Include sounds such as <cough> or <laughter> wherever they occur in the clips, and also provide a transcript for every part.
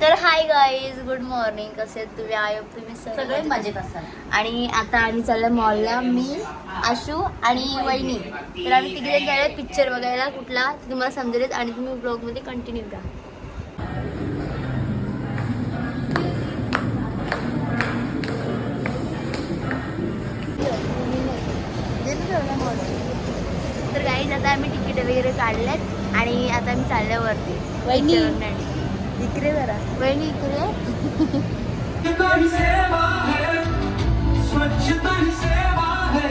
तर hi guys good morning कसे तुम्ही? आय तुम्ही सगळे मजेत असाल आणि आता आम्ही चाललोय मॉलला मी आशू आणि वहिनी. तर आम्ही तिघे जण गेले पिक्चर बघायला. कुठला? तुम्हाला समजेलच आणि तुम्ही ब्लॉगमध्ये कंटिन्यू करा. तर गाईज आता आम्ही तिकीट वगैरे काढलेत आणि आता आम्ही चाललोय वरती. वहिनी. इकडे जरा. वहिनी इकडे? स्वच्छता ही सेवा है स्वच्छता ही सेवा है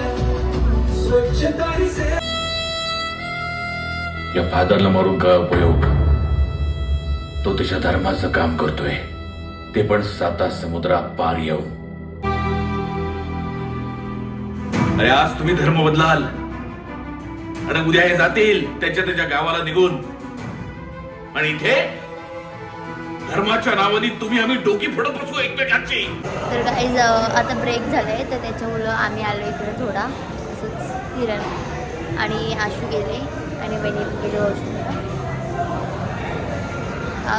स्वच्छता ही सेवा। या फादरला मारून काय उपयोग तो त्याच्या धर्माचं काम करतोय. ते पण साता समुद्रा पार येऊ अरे आज तुम्ही धर्म बदलाल. आणि उद्या हे जातील त्याच्या त्याच्या गावाला निघून. आणि इथे धर्माच्या नावाने तुम्ही आम्ही डोकी फोडत बसू एकमेकांची. तर काही आता ब्रेक झालाय तर त्याच्यामुळं आम्ही आलो इकडे थोडा. असंच किरण आणि आशू गेले आणि बहिणी गेलो गेले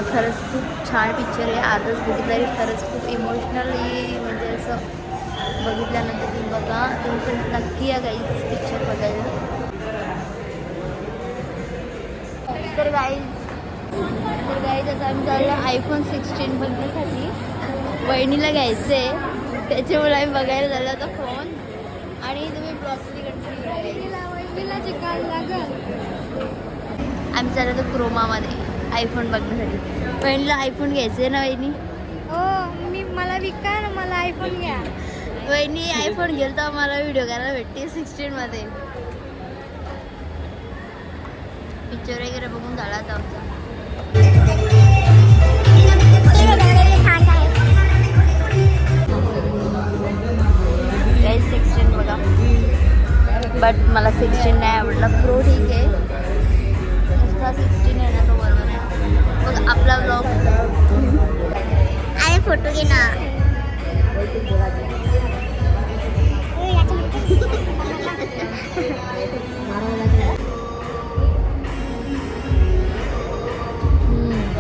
खरंच खूप छान पिक्चर आहे. आजच बघितलं खरंच खूप इमोशनली म्हणजे असं बघितल्यानंतर तुम्ही बघा. तुम्ही पण नक्की या गाईज पिक्चर बघायला. तर गाईज तर काही आता आम्ही चाललो आयफोन सिक्स्टीन बघण्यासाठी. वहिनीला घ्यायचं आहे त्याच्यामुळे आम्ही बघायला झालं आता फोन आणि तुम्ही कंटिन्यू आम्ही चाललो होतो क्रोमामध्ये आयफोन बघण्यासाठी. वहिनीला आयफोन घ्यायचं आहे ना वहिनी हो मी मला विका ना मला आयफोन घ्या. वहिनी आयफोन घेईल तर आम्हाला व्हिडिओ करायला भेटते सिक्स्टीनमध्ये पिक्चर वगैरे बघून झाला आता आमचा. बट मला सिक्स्टीन नाही आवडला. प्रो ठीक आहे. नुसता सिक्स्टीन आहे ना तो बरोबर आहे बघ आपला ब्लॉग अरे फोटो घे ना. <laughs>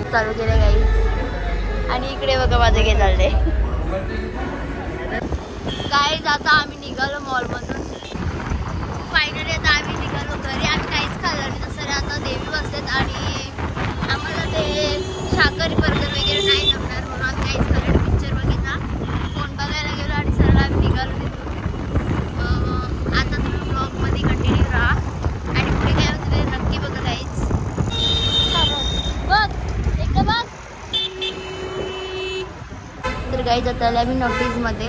हम्म, चालू केले काही आणि इकडे बघा माझं घे चालले काय आता आम्ही निघालो मॉलमधून फायनली आता आम्ही निघालो घरी. आम्ही काहीच खाल्लं नाही तसं आता देवी बसलेत आणि आम्हाला ते शाकाहारी बर्गर वगैरे नाही जमणार म्हणून आम्ही काहीच खाल्लं नाही पिक्चर बघितला फोन बघायला गेलो आणि सरळ आम्ही निघालो तिथून अं, आता तुम्ही ब्लॉगमध्ये कंटिन्यू राहा आणि पुढे काय होतं ते नक्की बघा काहीच बघ एक बघ तर काही जाता आम्ही नॉटीजमध्ये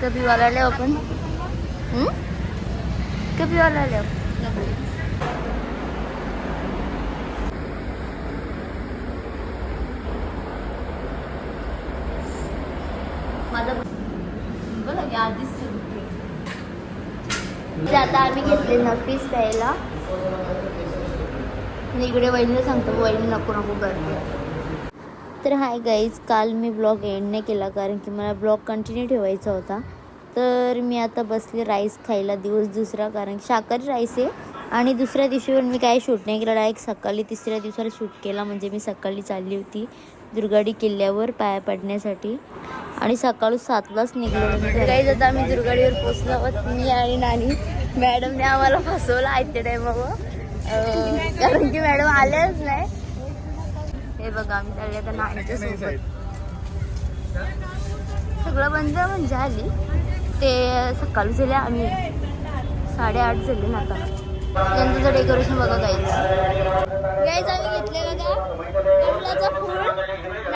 कधी वालायला आपण कधी वालायला माझा बघा आधीच आता आम्ही घेतले नफीस प्यायला. इकडे वहिनीला सांगतो वहिनी नको नको करते. तर हाय गाईज काल मी ब्लॉग एंड नाही केला कारण की मला ब्लॉग कंटिन्यू ठेवायचा होता. तर मी आता बसले राईस खायला दिवस दुसरा कारण शाकाहारी राईस आहे. आणि दुसऱ्या दिवशीवर मी काय शूट नाही केलं. डायरेक्ट सकाळी तिसऱ्या दिवसाला शूट केला म्हणजे मी सकाळी चालली होती दुर्गाडी किल्ल्यावर पाया पडण्यासाठी. आणि सकाळी सातलाच निघलो गाईज आता आम्ही दुर्गाडीवर पोचलो आहोत. मी आणि नानी. मॅडमने आम्हाला फसवलं आयत्या टायमावर कारण की मॅडम आल्याच नाही. हे बघा आम्ही चालले आता नानीच्या सोबत. सगळं बंद म्हणजे आली. ते सकाळी झाले आम्ही. साडेआठ झाले ना आता. त्यांचं डेकोरेशन बघा गाईज गाईज आम्ही घेतले बघा. कमलाचा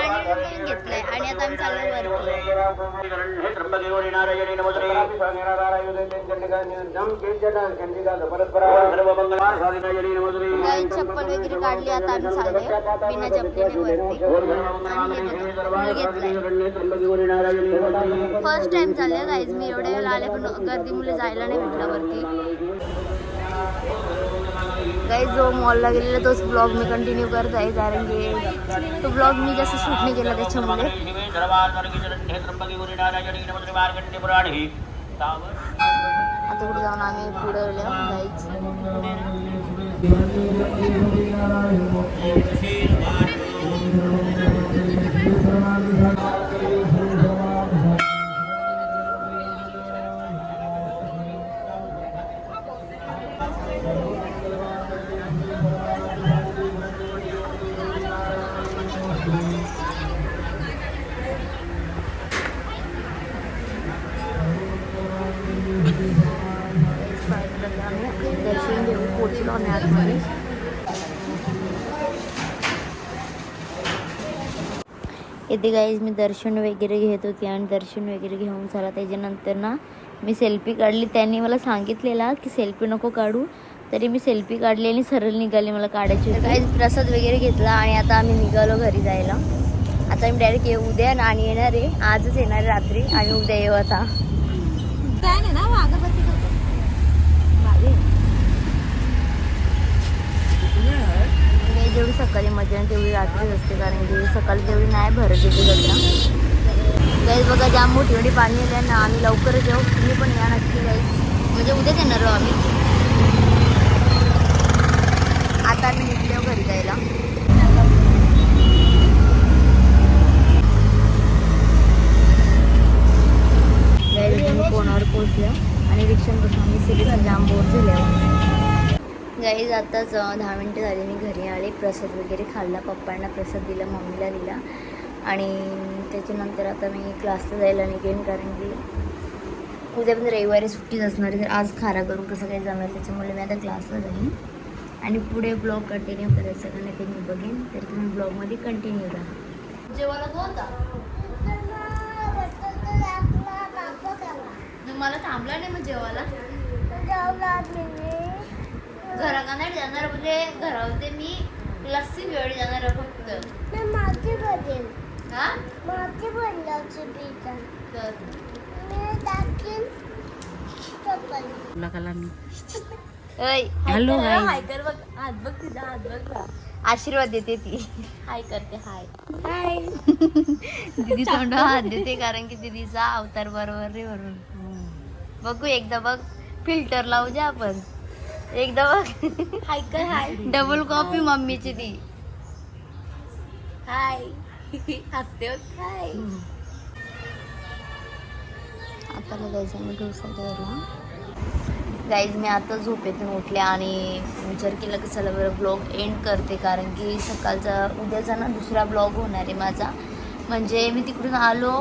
फूल नाणी घेतलंय आणि आता आम्ही चाललोय वरती. चप्पल वगैरे काढली आता आम्ही चाललोय बिना चप्पलीने वरती. आणि हे बघा, फूल घेतलंय. फर्स्ट टाइम चालले गाईज मी एवढ्या वेळेला आले पण गर्दीमुळे जायला नाही भेटलं वरती. काही जो मॉलला गेलेला तोच ब्लॉग मी कंटिन्यू करत आहे कारण की तो ब्लॉग मी जास्त शूट नाही केला त्याच्यामुळे. आता कुठे जाऊन आम्ही पुढे जायचं पोचलो येथे गाईज मी दर्शन वगैरे घेत होती आणि दर्शन वगैरे घेऊन झाला. त्याच्यानंतर ना मी सेल्फी काढली. त्यांनी मला सांगितलेला की सेल्फी नको काढू. तरी मी सेल्फी काढली आणि सरळ निघाली मला काढायची गाईज प्रसाद वगैरे घेतला आणि आता आम्ही निघालो घरी जायला. आता मी डायरेक्ट येऊ उद्या आणि येणार आहे. आजच येणार रात्री. आणि उद्या येऊ आता. कारण तेवढी रात्रीच असते कारण की सकाळी तेवढी नाही भरत येते जत्रा. गाईज बघा जाम मोठी मोठी पाणी आली आहे ना आम्ही लवकरच येऊ. तुम्ही पण या नक्की गाईज म्हणजे उद्याच येणार आहोत आम्ही. आता आम्ही निघलो घरी जायला गाईज आम्ही कोणावर पोहोचलो आणि रिक्षात बसून आम्ही सिरीज जाम बोर झाले आताच अं, दहा मिनटं झाली मी घरी आले. प्रसाद वगैरे खाल्ला पप्पांना प्रसाद दिला मम्मीला दिला. आणि त्याच्यानंतर आता मी क्लासला जायला निघेन कारण की उद्या पण रविवारी सुट्टीच असणार आहे. तर आज खारा करून कसं काही जमेल त्याच्यामुळे मी आता क्लासला जाईन. आणि पुढे ब्लॉग कंटिन्यू करायचं का नाही ते मी बघेन. तर तुम्ही ब्लॉगमध्ये कंटिन्यू राहा. जेवायला होता मला थांबला नाही मग जेवायला. घरा नाही जाणार म्हणजे घरामध्ये मी लस्सी वेळ जाणार फक्त. हा? तर? ऐ, हॅलो हाय कर बघ. हात बघ हात बघ. आशीर्वाद देते ती. हाय करते हाय. हाय. दीदी तोंड हात देते कारण की दीदीचा अवतार बरोबर रे वरून बघू एकदा बघ. फिल्टर लावू जा आपण. एकदा बघ. हाय कर हाय डबल कॉपी मम्मीची ती. हाय हसते हाय आता जायचं मी डोसा गाईज मी आता झोपेतून उठले आणि विचार केला की चला बरं ब्लॉग एंड करते. कारण की सकाळचा उद्याचा ना दुसरा ब्लॉग होणार आहे माझा. म्हणजे मी तिकडून आलो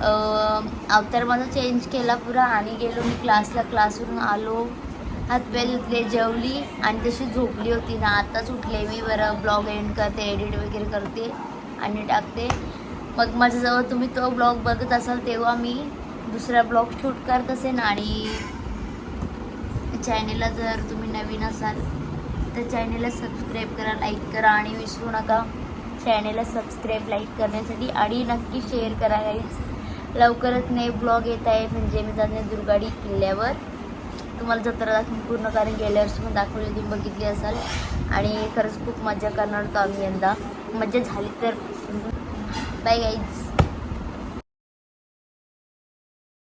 अवतार माझा चेंज केला पुरा आणि गेलो मी क्लासला क्लासवरून आलो. हातपाय धुतले जेवली आणि तशी झोपली होती ना. आताच उठले मी बरं ब्लॉग एंड करते एडिट वगैरे करते आणि टाकते. मग माझ्याजवळ तुम्ही तो ब्लॉग बघत असाल तेव्हा मी दुसरा ब्लॉग शूट करत असेन आणि चॅनेलला जर तुम्ही नवीन असाल तर चॅनेलला सबस्क्राईब करा लाईक करा आणि विसरू नका. चॅनेलला सबस्क्राईब लाईक करण्यासाठी आणि नक्की शेअर करा लवकरच नाही ब्लॉग येत आहे म्हणजे मी जाते दुर्गाडी किल्ल्यावर. तुम्हाला जत्रा दाखवून पूर्ण कारण गेल्या वर्षी पण दाखवली तुम्ही बघितली असाल. आणि खरंच खूप मजा करणार होतो आम्ही यंदा. मजा झाली तर. Bye guys